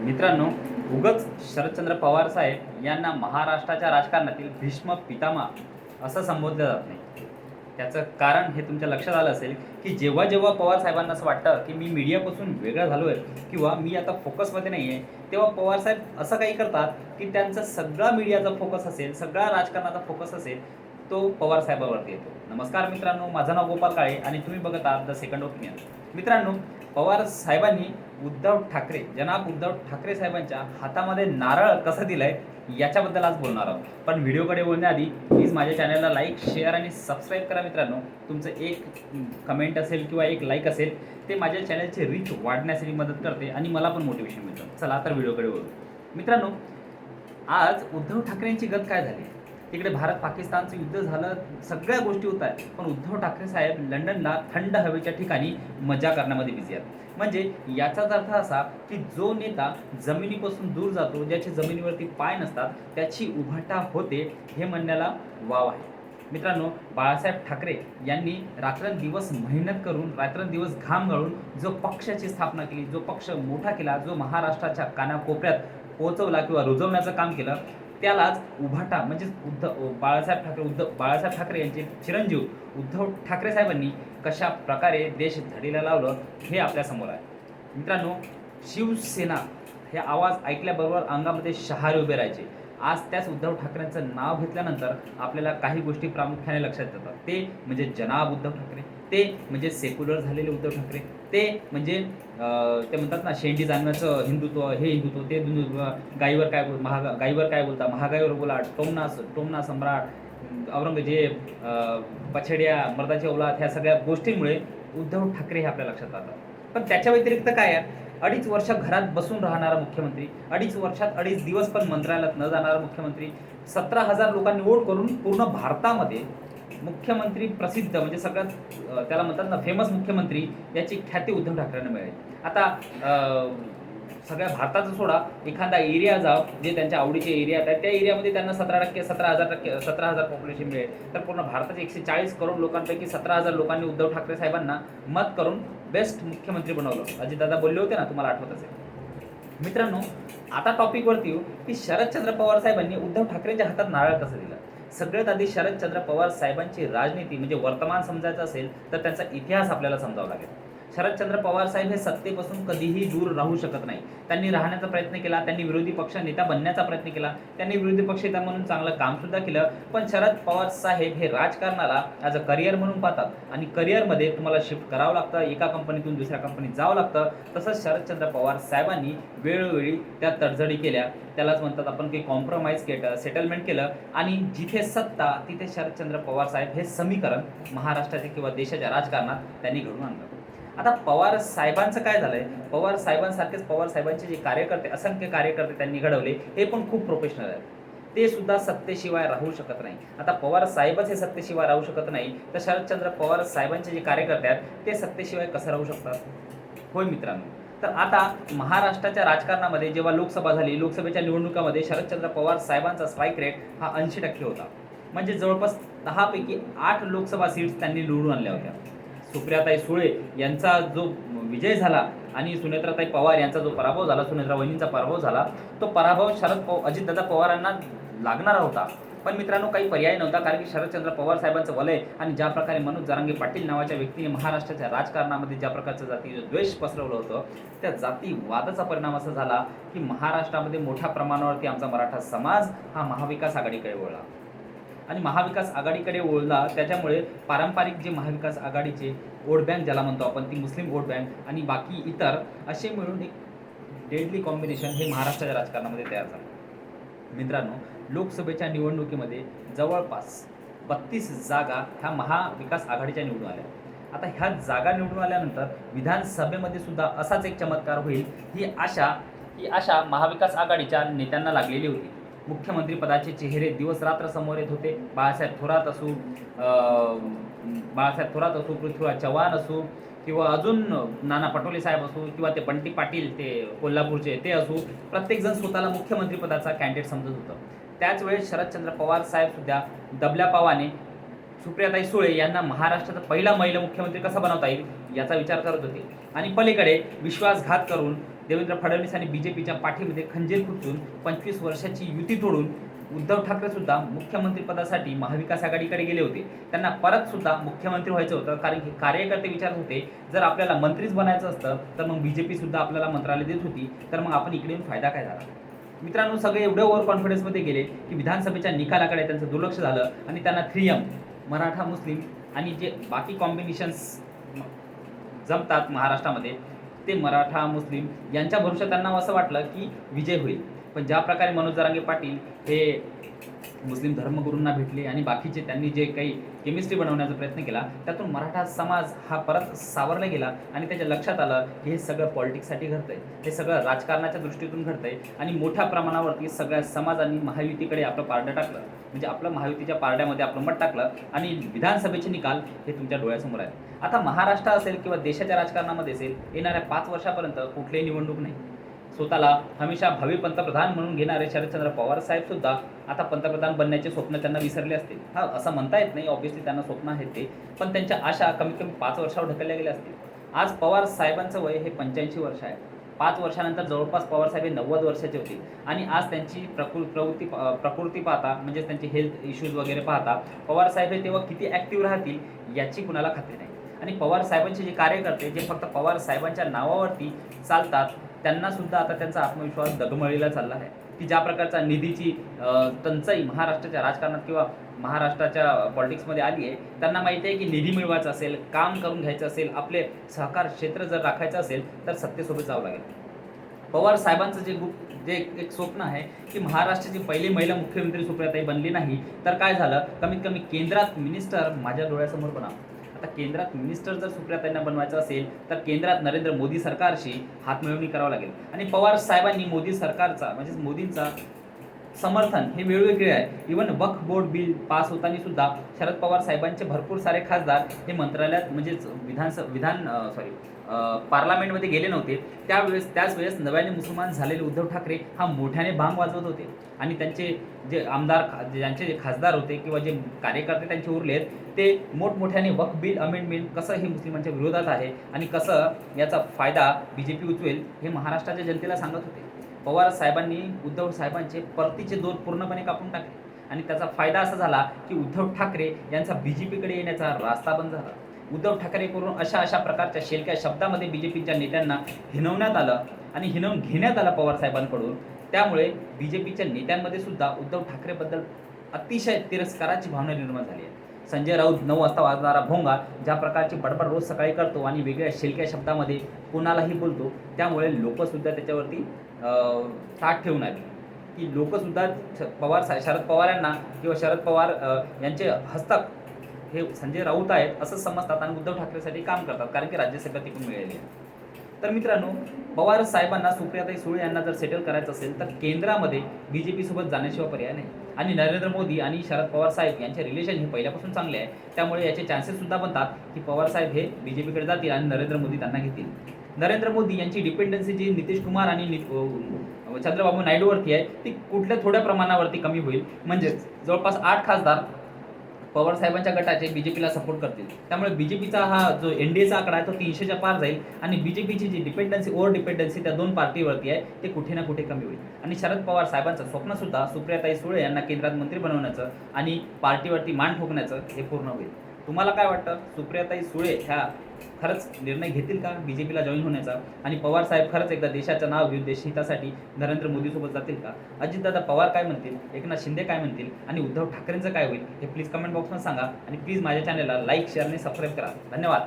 मित्रांनो उगच शरदचंद्र पवार साहेब यांना महाराष्ट्राच्या राजकारणातील भीष्म पितामा असं संबोधलं जात नाही. त्याचं कारण हे तुमच्या लक्षात आलं असेल की जेव्हा जेव्हा पवार साहेबांना असं वाटतं की मी मीडियापासून वेगळा झालो आहे किंवा मी आता फोकसमध्ये नाही आहे तेव्हा पवार साहेब असं काही करतात की त्यांचा सगळा मीडियाचा फोकस असेल सगळा राजकारणाचा फोकस असेल तो पवार साहेबावरती येतो. नमस्कार मित्रांनो माझं नाव गोपाल काळे आणि तुम्ही बघत आहात द सेकंड ओपिनियन. मित्रांनो पवार साहेबांनी उद्धव ठाकरे जनाब उद्धव ठाकरे साहेबांच्या हातामध्ये नारळ कसं दिलंय याच्याबद्दल आज बोलणार आहोत. पण व्हिडिओकडे बोलण्याआधी प्लीज माझ्या चॅनलला लाईक शेअर आणि सबस्क्राईब करा मित्रांनो. तुमचं एक कमेंट असेल किंवा एक लाईक असेल ते माझ्या चॅनलचे रीच वाढण्यासाठी मदत करते आणि मला पण मोटिवेशन मिळतं. चला तर व्हिडिओकडे बोलू मित्रांनो आज उद्धव ठाकरेंची गत काय झाली? तिकडे भारत पाकिस्तानचं युद्ध झालं सगळ्या गोष्टी होत आहेत. पण उद्धव ठाकरे साहेब लंडनला थंड हवेच्या ठिकाणी मजा करण्यामध्ये बिझी आहेत. म्हणजे याचाच अर्थ असा की जो नेता जमिनीपासून दूर जातो ज्याच्या जमिनीवरती पाय नसतात त्याची उभाटा होते हे म्हणण्याला वाव आहे. मित्रांनो बाळासाहेब ठाकरे यांनी रात्रंदिवस मेहनत करून रात्रंदिवस घाम गाळून जो पक्षाची स्थापना केली जो पक्ष मोठा केला जो महाराष्ट्राच्या कानाकोपऱ्यात पोहोचवला किंवा रुजवण्याचं काम केलं त्यालाच उभाटा म्हणजेच उद्धव बाळासाहेब ठाकरे उद्धव बाळासाहेब ठाकरे यांचे चिरंजीव उद्धव ठाकरे साहेबांनी कशा प्रकारे देश धडीला लावलं हे आपल्यासमोर आहे. मित्रांनो शिवसेना हे आवाज ऐकल्याबरोबर अंगामध्ये शहारे उभे राहायचे. आज त्याच उद्धव ठाकरेंचं नाव घेतल्यानंतर आपल्याला काही गोष्टी प्रामुख्याने लक्षात येतात. ते म्हणजे जनाब उद्धव ठाकरे. ते म्हणजे सेक्युलर झालेले उद्धव ठाकरे. ते म्हणजे ते म्हणतात ना शेंडी जाणण्याचं हिंदुत्व हे हिंदुत्व ते हिंदुत्व गाईवर काय बोल महागा गाईवर काय बोलता महागाईवर बोला टोमना टोमना सम्राट औरंगजेब पछड्या मर्दाची औलाद ह्या सगळ्या गोष्टींमुळे उद्धव ठाकरे हे आपल्या लक्षात राहतात. पण त्याच्या व्यतिरिक्त काय आहे? अडीच वर्ष घरात बसून राहणारा मुख्यमंत्री अडीच वर्षात अडीच दिवस पण मंत्रालयात न जाणारा मुख्यमंत्री सतरा हजार लोकांनी वोट करून पूर्ण भारतामध्ये मुख्यमंत्री प्रसिद्ध म्हणजे सगळ्यात त्याला म्हणतात ना फेमस मुख्यमंत्री याची ख्याती उद्धव ठाकरेंना मिळेल. आता सगळ्या भारताचं सोडा एखादा एरिया जाव जे त्यांच्या आवडीचे एरिया आहेत त्या एरियामध्ये त्यांना सतरा टक्के सतरा हजार टक्के सतरा हजार पॉप्युलेशन मिळेल. तर पूर्ण भारताचे एकशे चाळीस करोड लोकांपैकी सतरा हजार लोकांनी उद्धव ठाकरे साहेबांना मत करून बेस्ट मुख्यमंत्री बनवलं. अजितदादा बोलले होते ना तुम्हाला आठवत असेल. मित्रांनो आता टॉपिकवरती येऊ की शरदचंद्र पवार साहेबांनी उद्धव ठाकरेंच्या हातात नारळ कसं दिलं? सगळ्यात आधी शरदचंद्र पवार साहेबांची राजनीती म्हणजे वर्तमान समजायचं असेल तर त्यांचा इतिहास आपल्याला समजावा लागेल. शरदचंद्र पवार साहेब हे सत्तेपासून कधीही दूर राहू शकत नाही. त्यांनी राहण्याचा प्रयत्न केला त्यांनी विरोधी पक्ष नेता बनण्याचा प्रयत्न केला त्यांनी विरोधी पक्ष नेता म्हणून चांगलं काम सुद्धा केलं. पण शरद पवार साहेब हे राजकारणाला ॲज अ करिअर म्हणून पाहतात आणि करिअरमध्ये तुम्हाला शिफ्ट करावं लागतं एका कंपनीतून दुसऱ्या कंपनीत जावं लागतं. तसंच शरदचंद्र पवार साहेबांनी वेळोवेळी त्या तडजडी केल्या. त्यालाच म्हणतात आपण की कॉम्प्रोमाइज केलं सेटलमेंट केलं आणि जिथे सत्ता तिथे शरदचंद्र पवार साहेब हे समीकरण महाराष्ट्राच्या किंवा देशाच्या राजकारणात त्यांनी घडून आणलं. आता पवार साहेबांचं काय झालंय? पवार साहेबांसारखेच पवार साहेबांचे जे कार्यकर्ते असंख्य कार्यकर्ते त्यांनी घडवले हे पण खूप प्रोफेशनल आहेत. ते सुद्धा सत्तेशिवाय राहू शकत नाही. आता पवार साहेबच हे सत्तेशिवाय राहू शकत नाही. तर शरदचंद्र पवार साहेबांचे जे कार्यकर्ते आहेत ते सत्तेशिवाय कसं राहू शकतात? होय मित्रांनो. तर आता महाराष्ट्राच्या राजकारणामध्ये जेव्हा लोकसभा झाली लोकसभेच्या निवडणुकामध्ये शरदचंद्र पवार साहेबांचा स्ट्राईक रेट हा ऐंशी टक्के होता. म्हणजे जवळपास दहापैकी आठ लोकसभा सीट्स त्यांनी निवडून आणल्या होत्या. सुप्रियाताई सुळे यांचा जो विजय झाला आणि सुनेत्राताई पवार यांचा जो पराभव झाला सुनेत्रा वहिनींचा पराभव झाला तो पराभव शरद पव अजितदादा पवारांना लागणारा होता. पण मित्रांनो काही पर्याय नव्हता कारण की शरदचंद्र पवार साहेबांचं वलय आणि ज्या प्रकारे मनोज जरांगे पाटील नावाच्या व्यक्तीने महाराष्ट्राच्या राजकारणामध्ये ज्या प्रकारचं जातीचं द्वेष पसरवलं होतं त्या जातीवादाचा परिणाम असा झाला की महाराष्ट्रामध्ये मोठ्या प्रमाणावरती आमचा मराठा समाज हा महाविकास आघाडीकडे वळला. आणि महाविकास आघाडीकडे ओढला त्याच्यामुळे पारंपरिक जे महाविकास आघाडीचे वोट बँक ज्याला म्हणतो आपण ती मुस्लिम वोट बँक आणि बाकी इतर असे मिळून एक डेडली कॉम्बिनेशन हे महाराष्ट्राच्या राजकारणामध्ये तयार झालं. मित्रांनो लोकसभेच्या निवडणुकीमध्ये जवळपास बत्तीस जागा ह्या महाविकास आघाडीच्या निवडून आल्या. आता ह्या जागा निवडून आल्यानंतर विधानसभेमध्ये सुद्धा असाच एक चमत्कार होईल ही आशा ही आशा महाविकास आघाडीच्या नेत्यांना लागलेली होती. मुख्यमंत्रीपदाचे चेहरे दिवसरात्र समोर येत होते. बाळासाहेब थोरात असू बाळासाहेब थोरात असू पृथ्वीराज चव्हाण असू किंवा अजून नाना पटोले साहेब असू किंवा ते बंटी पाटील ते कोल्हापूरचे ते असू प्रत्येकजण स्वतःला मुख्यमंत्रीपदाचा कॅन्डिडेट समजत होतं. त्याच वेळेस शरदचंद्र पवार साहेब सुद्धा दबल्या पावाने सुप्रियाताई सुळे यांना महाराष्ट्राचा पहिला महिला मुख्यमंत्री कसा बनवता येईल याचा विचार करत होते. आणि पलीकडे विश्वासघात करून देवेंद्र फडणवीस आणि बीजेपीच्या पाठीमध्ये खंजीर खुटून पंचवीस वर्षाची युती तोडून उद्धव ठाकरे सुद्धा मुख्यमंत्री पदासाठी महाविकास आघाडीकडे गेले होते. त्यांना परत सुद्धा मुख्यमंत्री व्हायचं होतं कारण की कार्यकर्ते विचारत होते जर आपल्याला मंत्रीच बनायचं असतं तर मग बीजेपी सुद्धा आपल्याला मंत्रालय देत होती तर मग आपण इकडे फायदा काय झाला? मित्रांनो सगळे एवढे ओव्हर कॉन्फिडन्समध्ये गेले की विधानसभेच्या निकालाकडे त्यांचं दुर्लक्ष झालं आणि त्यांना थ्री एम मराठा मुस्लिम आणि जे बाकी कॉम्बिनेशन्स जमतात महाराष्ट्रामध्ये ते मराठा मुस्लिम यांच्या भरोशा त्यांना असं वाटलं की विजय होईल. पण ज्या प्रकारे मनोज जरांगे पाटील हे मुस्लिम धर्मगुरूंना भेटले आणि बाकीचे त्यांनी जे काही केमिस्ट्री बनवण्याचा प्रयत्न केला त्यातून मराठा समाज हा परत सावरला गेला आणि त्याच्या लक्षात आलं की हे सगळं पॉलिटिक्ससाठी घडतंय. हे सगळं राजकारणाच्या दृष्टीतून घडतंय आणि मोठ्या प्रमाणावरती सगळ्या समाजांनी महायुतीकडे आपलं पारडं टाकलं. म्हणजे आपलं महायुतीच्या पारड्यामध्ये आपलं मत टाकलं आणि विधानसभेचे निकाल हे तुमच्या डोळ्यासमोर आहेत आता महाराष्ट्र असेल किंवा देशाच्या राजकारणामध्ये असेल येणाऱ्या पाच वर्षापर्यंत कुठलीही निवडणूक नाही. स्वतःला हमेशा भावी पंतप्रधान म्हणून घेणारे शरदचंद्र पवार साहेब सुद्धा आता पंतप्रधान बनण्याचे स्वप्न त्यांना विसरले असतील. हा असं म्हणता येत नाही ऑब्व्हियसली त्यांना स्वप्न आहेत ते पण त्यांच्या आशा कमीत कमी पाच वर्षावर ढकलल्या गेल्या असतील. आज पवार साहेबांचं वय हे पंच्याऐंशी वर्ष आहे. पाच वर्षानंतर जवळपास पवार साहेब हे नव्वद वर्षाचे होते. आणि आज त्यांची प्रकृ प्रवृत्ती प्रकृती पाहता म्हणजेच त्यांचे हेल्थ इश्यूज वगैरे पाहता पवार साहेब हे तेव्हा किती ॲक्टिव्ह राहतील याची कुणाला खात्री नाही. आणि पवार साहेबांचे जे कार्यकर्ते जे फक्त पवार साहेबांच्या नावावरती चालतात त्यांना सुद्धा आता त्यांचा आत्मविश्वास दगमळीला चालला आहे. की ज्या प्रकारचा निधीची टंचाई महाराष्ट्राच्या राजकारणात किंवा महाराष्ट्राच्या पॉलिटिक्समध्ये आली आहे त्यांना माहिती आहे की निधी मिळवायचा असेल काम करून घ्यायचं असेल आपले सहकार क्षेत्र जर राखायचं असेल तर सत्तेसोबत जावं लागेल. पवार साहेबांचं जे गुप जे एक एक स्वप्न आहे की महाराष्ट्राची पहिली महिला मुख्यमंत्री सुप्रियाताई बनली नाही तर काय झालं? कमीत कमी केंद्रात मिनिस्टर माझ्या डोळ्यासमोर बना आता केंद्रात मिनिस्टर जर सुप्रियाताईंना बनवायचं असेल तर केंद्रात नरेंद्र मोदी सरकारशी हातमिळवणी करावं लागेल. आणि पवार साहेबांनी मोदी सरकारचा म्हणजेच मोदींचा समर्थन हे वेगवेगळे आहे. Even Waqf board bill pass होताना सुद्धा शरद पवार साहेबांचे भरपूर सारे खासदार हे मंत्रालयात म्हणजेच विधानस विधान सॉरी पार्लमेंटमध्ये गेले नव्हते. त्यावेळेस त्याच वेळेस नव्याने मुसलमान झालेले उद्धव ठाकरे हा मोठ्याने भांग वाजवत होते. आणि त्यांचे जे आमदार ज्यांचे जे खासदार होते किंवा जे कार्यकर्ते त्यांचे उरले आहेत ते मोठमोठ्याने वक्फ बिल अमेंडमेंट कसं हे मुस्लिमांच्या विरोधात आहे आणि कसं याचा फायदा बी जे पी उचवेल हे महाराष्ट्राच्या जनतेला सांगत होते. पवार साहेबांनी उद्धव साहेबांचे परतीचे दोर पूर्णपणे कापून टाकले. आणि त्याचा फायदा असा झाला की उद्धव ठाकरे यांचा बी जे पीकडे येण्याचा रास्ता बंद झाला. उद्धव ठाकरे करून अशा अशा प्रकारच्या शेलक्या शब्दामध्ये बी जे पीच्या नेत्यांना हिनवण्यात आलं आणि हिनवून घेण्यात आलं पवार साहेबांकडून. त्यामुळे बी जे पीच्या नेत्यांमध्ये सुद्धा उद्धव ठाकरेबद्दल अतिशय तिरस्काराची भावना निर्माण झाली आहे. संजय राऊत नऊ वाजता वाजणारा भोंगा ज्या प्रकारची बडबड रोज सकाळी करतो आणि वेगळ्या शेलक्या शब्दामध्ये कोणालाही बोलतो त्यामुळे लोकसुद्धा त्याच्यावरती ताट ठेवून आहेत की लोकसुद्धा श- पवार शरद पवार यांना किंवा शरद पवार यांचे हस्तक हे संजय राऊत आहेत असं समजतात आणि उद्धव ठाकरेसाठी काम करतात कारण की राज्यसभा तिकडून मिळाली आहे. तर मित्रांनो पवार साहेबांना सुप्रियाताई सुळे यांना जर सेटल करायचं असेल तर केंद्रामध्ये बी जे पीसोबत जाण्याशिवाय पर्याय नाही. आणि नरेंद्र मोदी आणि शरद पवार साहेब यांचे रिलेशन हे पहिल्यापासून चांगले आहे. त्यामुळे याचे चान्सेस सुद्धा बनतात की पवार साहेब हे बीजेपीकडे जातील आणि नरेंद्र मोदी त्यांना घेतील. नरेंद्र मोदी यांची डिपेंडन्सी जी नितीश कुमार आणि चंद्रबाबू नायडूवरती आहे ती कुठल्या थोड्या प्रमाणावरती कमी होईल? म्हणजेच जवळपास आठ खासदार पवार साहेबांच्या गटाचे बीजेपीला सपोर्ट करतील. त्यामुळे बीजेपीचा हा जो एनडीएचा आकडा आहे तो तीनशेच्या पार जाईल आणि बीजेपीची जी डिपेंडन्सी ओव्हर डिपेंडन्सी त्या दोन पार्टीवरती आहे ते कुठे ना कुठे कमी होईल. आणि शरद पवार साहेबांचं स्वप्न सुद्धा सुप्रियाताई सुळे यांना केंद्रात मंत्री बनवण्याचं आणि पार्टीवरती मान ठोकण्याचं हे पूर्ण होईल. तुम्हाला काय वाटतं? सुप्रियाताई सुळे ह्या खरंच निर्णय घेतील का बीजेपीला जॉईन होण्याचा? आणि पवार साहेब खरंच एकदा देशाचं नाव घेऊन देशहितासाठी नरेंद्र मोदीसोबत जातील का? अजितदादा पवार काय म्हणतील? एकनाथ शिंदे काय म्हणतील? आणि उद्धव ठाकरेंचं काय होईल? हे प्लीज कमेंट बॉक्समध्ये सांगा. आणि प्लीज माझ्या चॅनलला लाईक शेअर आणि सबस्क्राईब करा. धन्यवाद.